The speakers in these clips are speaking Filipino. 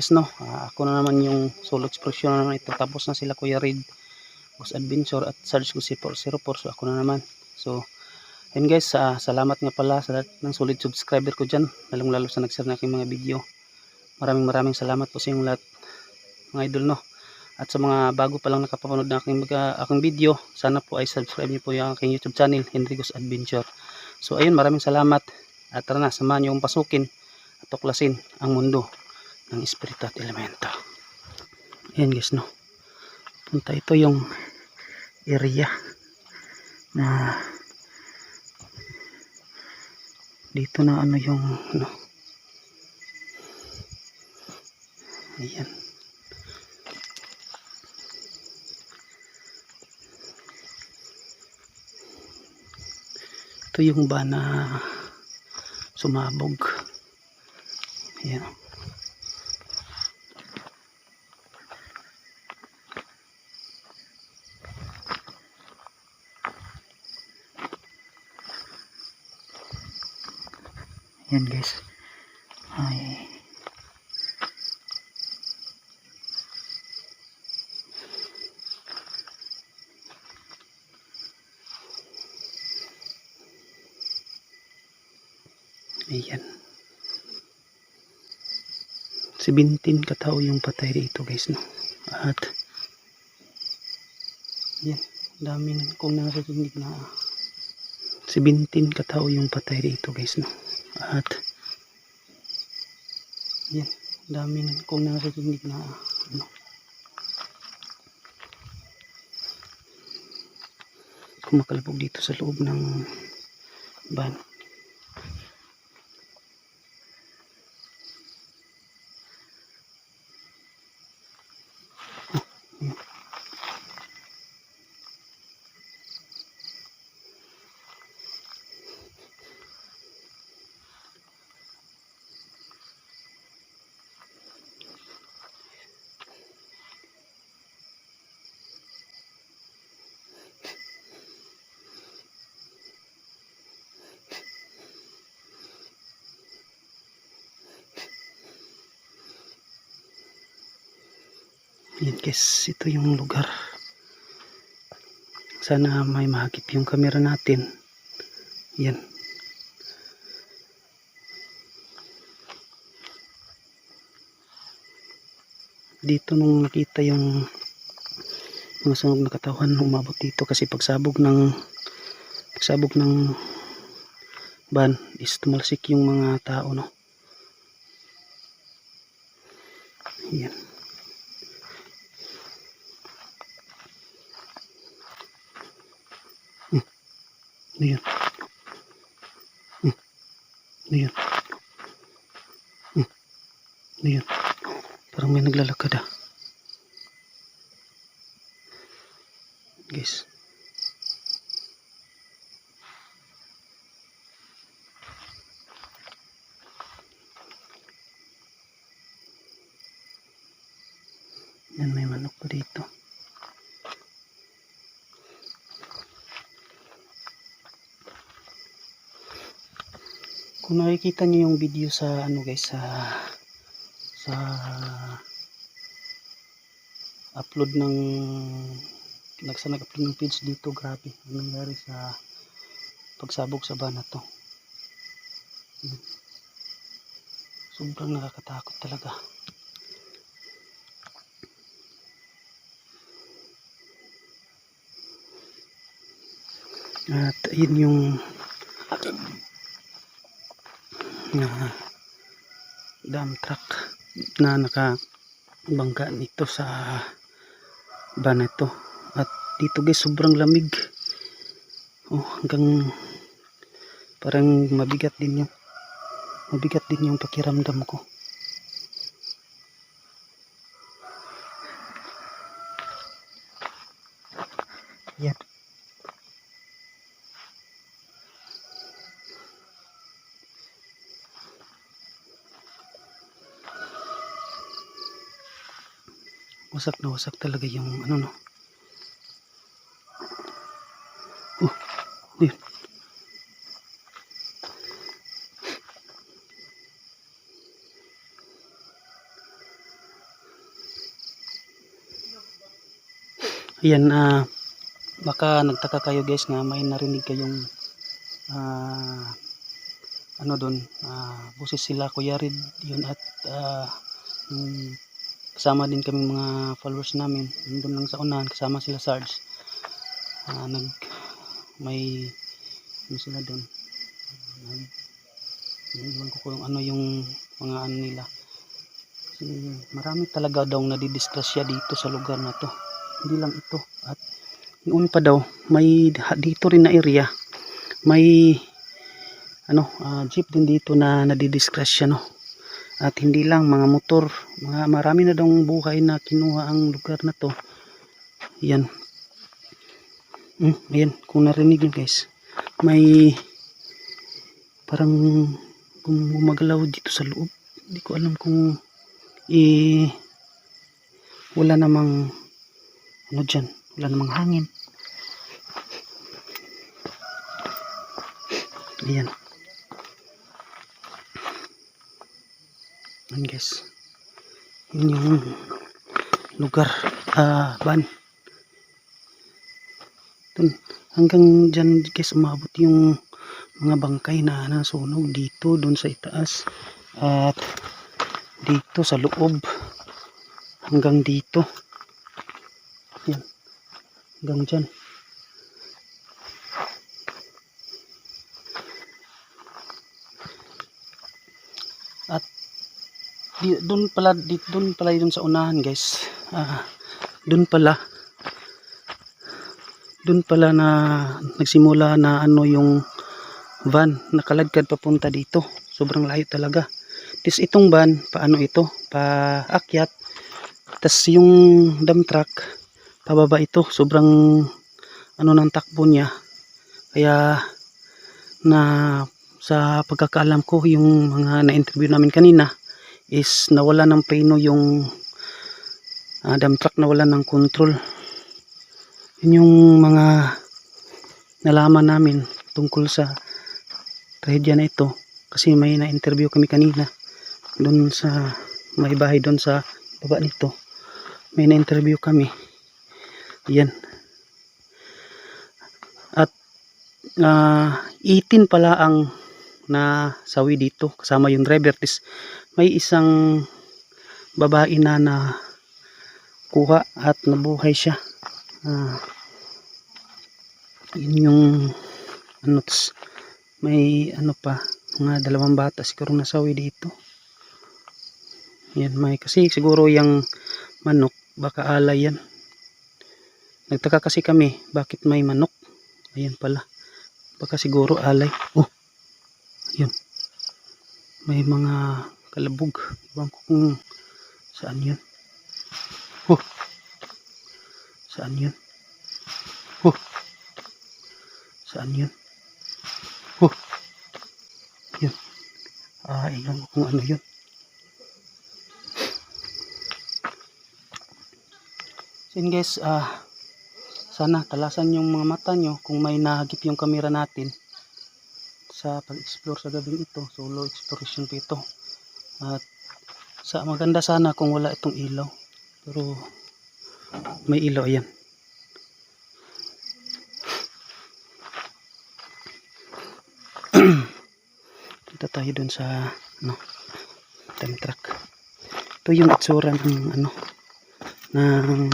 guys no? Ah, ako na naman yung solo expression na ito. Tapos na sila Kuya Reid Boss Adventure at Sarge ko si 404 so ako na naman. So ayun guys ah, salamat nga pala sa lahat ng solid subscriber ko dyan. Lalong lalo sa nag-share na aking mga video. Maraming maraming salamat po sa inyong lahat mga idol no? At sa mga bago pa lang nakapapanood ng aking, mga, aking video sana po ay subscribe niyo po yung aking youtube channel Henricos Adventure. So ayun maraming salamat. At tara na samahan niyo pasukin at tuklasin ang mundo ng espiritu at elemento. Ayan guys no? Punta ito yung area na dito na ano yung ano? Ayan. Ito yung ba na sumabog. Ayan yan guys. Ay. Ayan. 17 katao yung patay dito guys no? At yan. Daming kung naririnig na 17 katao yung patay dito guys no at yan daming kung naririnig na ano. Kumakalabog dito sa loob ng van Yan guys, ito yung lugar. Sana may mahagip yung camera natin. Yan. Dito nung nakita yung mga sunog na katawan umabot dito kasi pagsabog ng pagsabog ng ban is tumalsik yung mga tao no. Yan. Ano yun? Hmm. Ano? Hmm. Ano yun? Parang may naglalakad ah. Guys. Yan may manok pa dito. Kung nakikita niyo yung video sa ano guys sa sa upload ng nagsa nag-upload ng page dito grabe ang nangyari sa pagsabog sa bana to Yun. sobrang nakakatakot talaga at yun yung na dump truck na nakabangga nito sa van ito. At dito guys sobrang lamig. Oh hanggang parang mabigat din yung mabigat din yung pakiramdam ko. Yan wasak na wasak talaga yung ano no? Oh, oh yun. Ayan, uh, baka nagtaka kayo guys na may narinig kayong uh, ano doon, uh, ah, busis sila Kuya Rid, yun at uh, yung kasama din kami mga followers namin. Doon lang sa unahan kasama sila Sarge ah nag may ano sila doon nag Iwan ko kung ano yung mga ano nila. Kasi marami talaga daw nadidisgrasya dito sa lugar na to. Hindi lang ito. At yung pa daw may dito rin na area. May ano ah, jeep din dito na nadidisgrasya no at hindi lang mga motor mga marami na daw buhay na kinuha ang lugar na to. Yan hmm, ayan kung narinig nyo guys may parang gumagalaw dito sa loob hindi ko alam kung eh wala namang ano dyan wala namang hangin. Ayan ayan guys. Yun yung lugar. Ah ban dun. Hanggang dyan guys umabot yung mga bangkay na nasunog dito doon sa itaas. At dito sa loob. Hanggang dito. Yan. Hanggang dyan doon pala di, doon pala doon sa unahan guys. Ah, doon pala. Doon pala na nagsimula na ano yung van nakalagkad papunta dito. Sobrang layo talaga. Tis itong van paano ito? Paakyat. Tas yung dump truck pababa ito. Sobrang ano ng takbo niya. Kaya na sa pagkakaalam ko yung mga na-interview namin kanina is nawala ng preno yung uh, dump truck nawala ng control. Yun yung mga nalaman namin tungkol sa trahedya na ito kasi may na-interview kami kanina doon sa may bahay doon sa baba nito. May na-interview kami. Yan. At uh, 18 pala ang na sawi dito kasama yung driver. Tis may isang babae na na kuha at nabuhay siya. Ah yun yung ano tas may ano pa mga dalawang bata siguro nasawi dito. Yan may kasi siguro yung manok baka alay yan. Nagtaka kasi kami bakit may manok? Ayan pala. Baka siguro alay. Oh yun. May mga kalabog. Ibang ko kung saan yun. Oh saan yun? Oh saan yun? Oh yun. Ah ilan ko kung ano yun. So guys. Ah sana talasan yung mga mata nyo kung may nahagip yung camera natin sa pag-explore sa gabing ito solo exploration po ito. At sa maganda sana kung wala itong ilaw. Pero may ilaw ayan. Punta tayo dun sa ano time truck ito yung itsura ng ano ng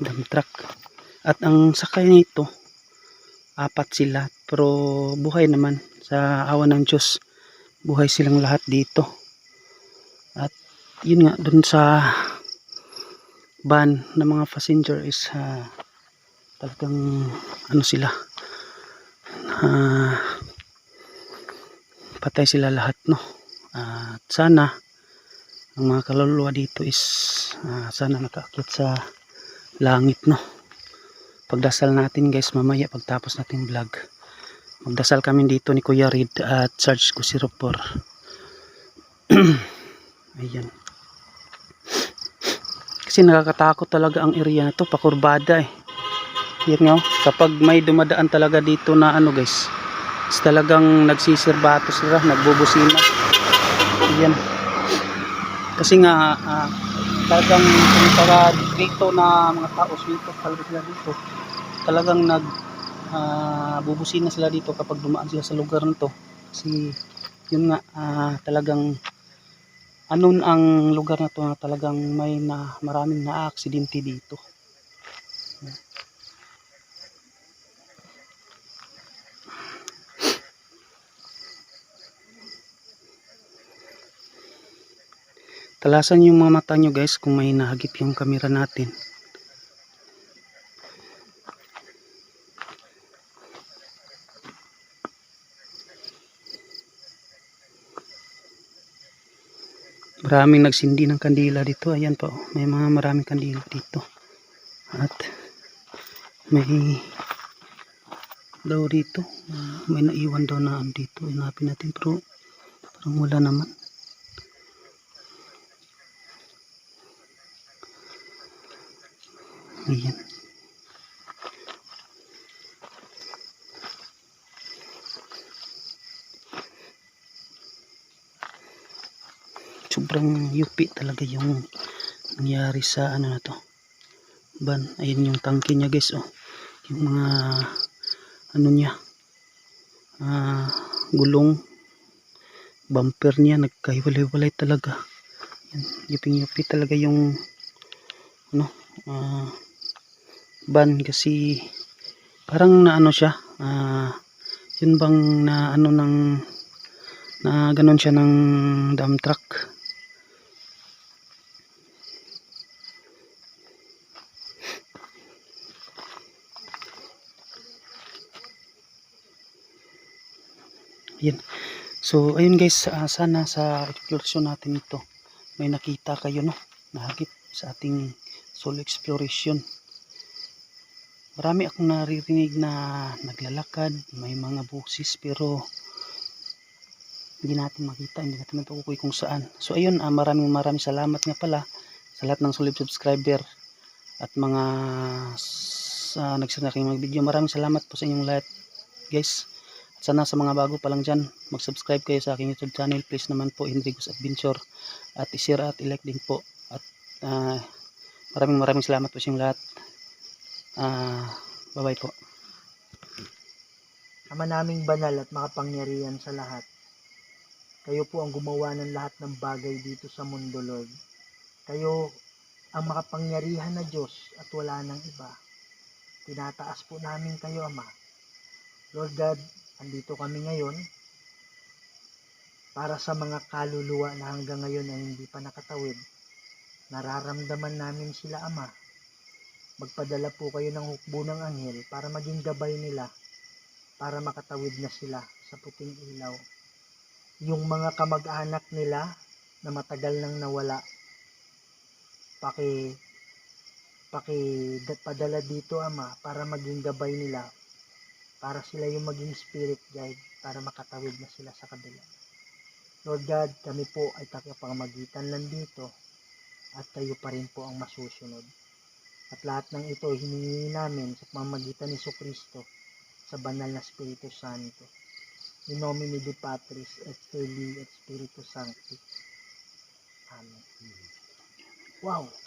dump truck at ang sakay nito apat sila pero buhay naman sa awa ng Diyos. Buhay silang lahat dito. At yun nga dun sa van ng mga passenger is ah, talagang ano sila ah, patay sila lahat no? At sana ang mga kaluluwa dito is ah, sana nakaakyat sa langit no? Pagdasal natin guys mamaya pagtapos natin vlog magdasal kami dito ni Kuya Reed at Sarge Kusiropor ayan kasi nakakatakot talaga ang area na to pakurbada eh yan nga oh. kapag may dumadaan talaga dito na ano guys is talagang nagsisirbato sila nagbubusina ayan kasi nga ah, talagang taga dito na mga tao, sweldo talaga sila dito. Talagang nag ah, bubusin na sila dito kapag dumaan sila sa lugar na to. Kasi yun nga ah, talagang anon ang lugar na to na talagang may na maraming na aksidente dito. Talasan yung mga mata nyo guys kung may nahagip yung camera natin. Maraming nagsindi ng kandila dito. Ayan po. May mga maraming kandila dito. At may daw dito. may naiwan daw na ano dito. Inapin natin pero parang wala naman. Ayan. Sobrang yupi talaga yung nangyari sa ano na to. Ban, ayun yung tangke niya guys oh. Yung mga ano niya. ah gulong bumper niya nagkahiwalay-walay talaga. Yan, yuping-yupi talaga yung ano ah ban kasi parang na ano siya ah yun bang na ano ng na ganon siya ng dump truck Yan. So, ayun guys, ah, sana sa exploration natin ito, may nakita kayo no, nahagip sa ating solo exploration. Marami akong naririnig na naglalakad, may mga busis pero hindi natin makita, hindi natin matukoy kung saan. So ayun, ah, maraming maraming salamat nga pala sa lahat ng solid subscriber at mga sa nagsana aking mga video. Maraming salamat po sa inyong lahat guys. Sana sa mga bago pa lang dyan, mag-subscribe kayo sa aking YouTube channel. Please naman po, Hendricus Adventure. At i-share at i-like din po. At ah, maraming maraming salamat po sa inyong lahat. Ah, bye-bye po. Ama naming banal at makapangyarihan sa lahat. Kayo po ang gumawa ng lahat ng bagay dito sa mundo, Lord. Kayo ang makapangyarihan na Diyos at wala nang iba. Tinataas po namin kayo, Ama. Lord God, andito kami ngayon para sa mga kaluluwa na hanggang ngayon ay hindi pa nakatawid. Nararamdaman namin sila, Ama. Magpadala po kayo ng hukbo ng anghel para maging gabay nila para makatawid na sila sa puting ilaw. Yung mga kamag-anak nila na matagal nang nawala, paki paki da- padala dito ama para maging gabay nila para sila yung maging spirit guide para makatawid na sila sa kabila. Lord God, kami po ay tagapamagitan lang dito at kayo pa rin po ang masusunod. At lahat ng ito hiningi namin sa pamamagitan ni Kristo sa banal na Espiritu Santo. In nomine Dei Patris et Filii et Spiritus Sancti. Amen. Wow!